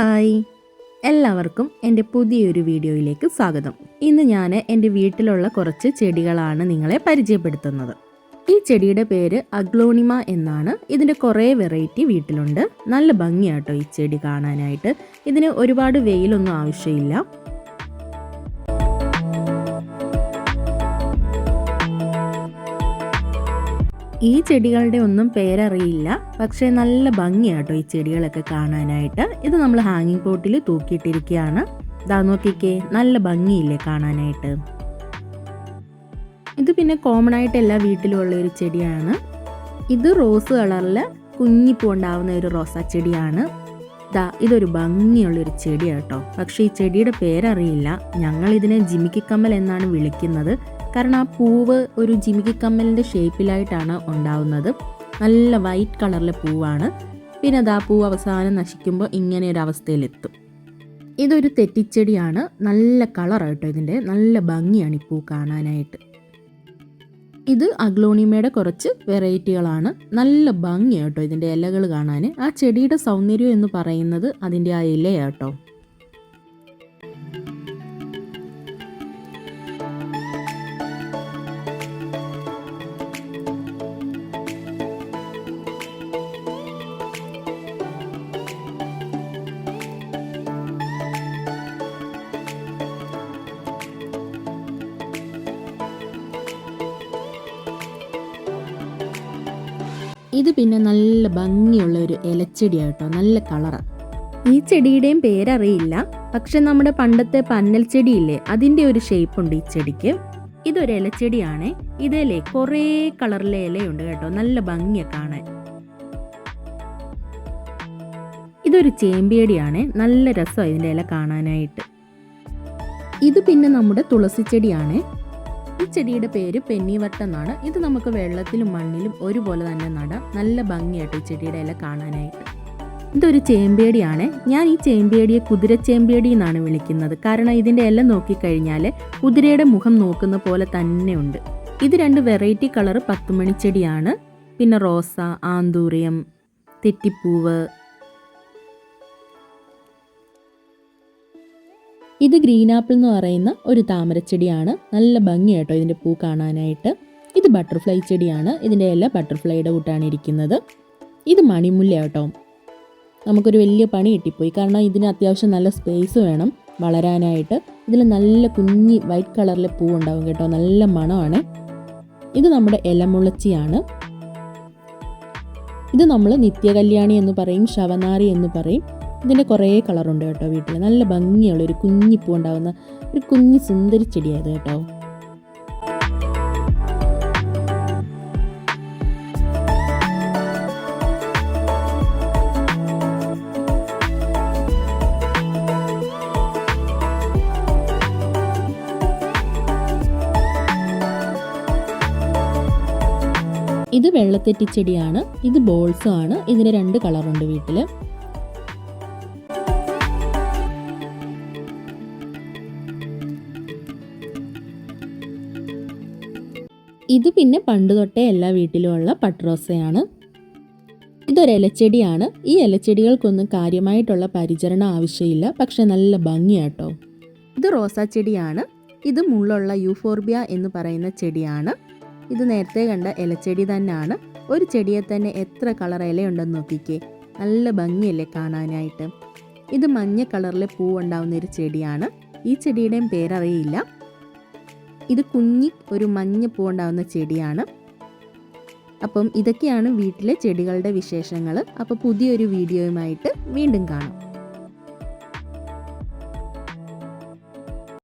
Hi. എല്ലാവർക്കും എന്റെ പുതിയൊരു വീഡിയോയിലേക്ക് സ്വാഗതം. ഇന്ന് ഞാൻ എന്റെ വീട്ടിലുള്ള കുറച്ച് ചെടികളാണ് നിങ്ങളെ പരിചയപ്പെടുത്തുന്നത്. ഈ ചെടിയുടെ പേര് അഗ്ലോണിമ എന്നാണ്. ഇതിന്റെ കുറേ വെറൈറ്റി വീട്ടിലുണ്ട്. നല്ല ഭംഗിയാട്ടോ ഈ ചെടി കാണാനായിട്ട്. ഇതിന് ഒരുപാട് വെയിലൊന്നും ആവശ്യമില്ല. ഈ ചെടികളുടെ ഒന്നും പേരറിയില്ല. പക്ഷേ നല്ല ഭംഗിയാട്ടോ ഈ ചെടികളൊക്കെ കാണാനായിട്ട്. ഇത് നമ്മൾ ഹാങ്ങിങ് പോട്ടിൽ തൂക്കിയിട്ടിരിക്കുകയാണ്. ഇതാ നോക്കിക്കേ നല്ല ഭംഗിയില്ലേ കാണാനായിട്ട്. ഇത് പിന്നെ കോമൺ ആയിട്ട് എല്ലാ വീട്ടിലും ഉള്ള ഒരു ചെടിയാണ്. ഇത് റോസ് കളറിൽ കുഞ്ഞിപ്പൂ ഉണ്ടാവുന്ന ഒരു റോസാ ചെടിയാണ്. ദാ ഇതൊരു ഭംഗിയുള്ളൊരു ചെടിയാട്ടോ. പക്ഷേ ഈ ചെടിയുടെ പേരറിയില്ല. ഞങ്ങൾ ഇതിനെ ജിമിക്കിക്കമ്മൽ എന്നാണ് വിളിക്കുന്നത്. കാരണം ആ പൂവ് ഒരു ജിമിക്കി കമ്മലിന്റെ ഷേപ്പിലായിട്ടാണ് ഉണ്ടാവുന്നത്. നല്ല വൈറ്റ് കളറിലെ പൂവാണ്. പിന്നെ അത് ആ പൂവ് അവസാനം നശിക്കുമ്പോൾ ഇങ്ങനെ ഒരു അവസ്ഥയിലെത്തും. ഇതൊരു തെറ്റിച്ചെടിയാണ്. നല്ല കളറായിട്ടോ ഇതിന്റെ. നല്ല ഭംഗിയാണ് ഈ പൂ കാണാനായിട്ട്. ഇത് അഗ്ലോണിമയുടെ കുറച്ച് വെറൈറ്റികളാണ്. നല്ല ഭംഗിയാട്ടോ ഇതിന്റെ ഇലകൾ കാണാൻ. ആ ചെടിയുടെ സൗന്ദര്യം എന്ന് പറയുന്നത് അതിന്റെ ആ ഇലയാട്ടോ ഇത് പിന്നെ നല്ല ഭംഗിയുള്ള ഒരു ഇലച്ചെടിയാട്ടോ നല്ല കളറാണ് ഈ ചെടിയുടെയും പേരറിയില്ല പക്ഷെ നമ്മുടെ പണ്ടത്തെ പന്നൽ ചെടിയില്ലേ അതിന്റെ ഒരു ഷേപ്പ് ഉണ്ട് ഈ ചെടിക്ക്. ഇതൊരു ഇലച്ചെടിയാണ് ഇതിലെ കുറേ കളറിലെ ഇലയുണ്ട് കേട്ടോ നല്ല ഭംഗിയെ കാണാൻ. ഇതൊരു ചേമ്പിയടിയാണ് നല്ല രസം ഇതിന്റെ ഇല കാണാനായിട്ട്. ഇത് പിന്നെ നമ്മുടെ തുളസി ചെടിയാണ് ഈ ചെടിയുടെ പേര് പെന്നിവട്ടം എന്നാണ്. ഇത് നമുക്ക് വെള്ളത്തിലും മണ്ണിലും ഒരുപോലെ തന്നെ നടാം. നല്ല ഭംഗിയായിട്ട് ഈ ചെടിയുടെ ഇല കാണാനായിട്ട്. ഇതൊരു ചേമ്പേടിയാണ് ഞാൻ ഈ ചേമ്പേടിയെ കുതിര ചേമ്പേടി എന്നാണ് വിളിക്കുന്നത്. കാരണം ഇതിന്റെ ഇല നോക്കിക്കഴിഞ്ഞാൽ കുതിരയുടെ മുഖം നോക്കുന്ന പോലെ തന്നെയുണ്ട് ഇത് രണ്ട് വെറൈറ്റി കളർ പത്തുമണിച്ചെടിയാണ് പിന്നെ റോസ ആന്തൂറിയം തെറ്റിപ്പൂവ് ഇത് ഗ്രീൻ ആപ്പിൾ എന്ന് പറയുന്ന ഒരു താമരച്ചെടിയാണ്. നല്ല ഭംഗിയാട്ടോ ഇതിന്റെ പൂ കാണാനായിട്ട്. ഇത് ബട്ടർഫ്ലൈ ചെടിയാണ്. ഇതിന്റെ ഇല ബട്ടർഫ്ലൈയുടെ കൂട്ടാണ് ഇരിക്കുന്നത്. ഇത് മണിമുല്ല കേട്ടോ. നമുക്കൊരു വലിയ പണി കിട്ടിപ്പോയി. കാരണം ഇതിന് അത്യാവശ്യം നല്ല സ്പേസ് വേണം വളരാനായിട്ട്. ഇതിൽ നല്ല കുഞ്ഞി വൈറ്റ് കളറിലെ പൂ ഉണ്ടാവും കേട്ടോ. നല്ല മണമാണ്. ഇത് നമ്മുടെ ഇലമുളച്ചിയാണ്. ഇത് നമ്മൾ നിത്യകല്യാണി എന്ന് പറയും ശവനാരി എന്ന് പറയും. ഇതിന്റെ കുറേ കളറുണ്ട് കേട്ടോ വീട്ടിൽ. നല്ല ഭംഗിയുള്ള ഒരു കുഞ്ഞിപ്പൂ ഉണ്ടാകുന്ന ഒരു കുഞ്ഞു സുന്ദരി ചെടിയായത് കേട്ടോ. ഇത് വെള്ളത്തെറ്റിച്ചെടിയാണ് ഇത് ബോൾസും ആണ് ഇതിന് രണ്ട് കളറുണ്ട് വീട്ടിൽ ഇത് പിന്നെ പണ്ട് തൊട്ടേ എല്ലാ വീട്ടിലുമുള്ള പട്രോസയാണ്. ഇതൊരു ഇലച്ചെടിയാണ് ഈ ഇലച്ചെടികൾക്കൊന്നും കാര്യമായിട്ടുള്ള പരിചരണം ആവശ്യമില്ല. പക്ഷെ നല്ല ഭംഗിയാട്ടോ. ഇത് റോസാ ചെടിയാണ്. ഇത് മുള്ളുള്ള യൂഫോർബിയ എന്ന് പറയുന്ന ചെടിയാണ്. ഇത് നേരത്തെ കണ്ട ഇലച്ചെടി തന്നെയാണ്. ഒരു ചെടിയെ തന്നെ എത്ര കളർ ഇലയുണ്ടെന്ന് നോക്കിക്കേ. നല്ല ഭംഗിയല്ലേ കാണാനായിട്ട്. ഇത് മഞ്ഞ കളറിലെ പൂവുണ്ടാവുന്ന ഒരു ചെടിയാണ്. ഈ ചെടിയുടെയും പേരറിയില്ല. ഇത് കുഞ്ഞി ഒരു മഞ്ഞ പൂണ്ടാവുന്ന ചെടിയാണ്. അപ്പം ഇതൊക്കെയാണ് വീട്ടിലെ ചെടികളുടെ വിശേഷങ്ങൾ അപ്പോൾ പുതിയൊരു വീഡിയോയുമായിട്ട് വീണ്ടും കാണാം.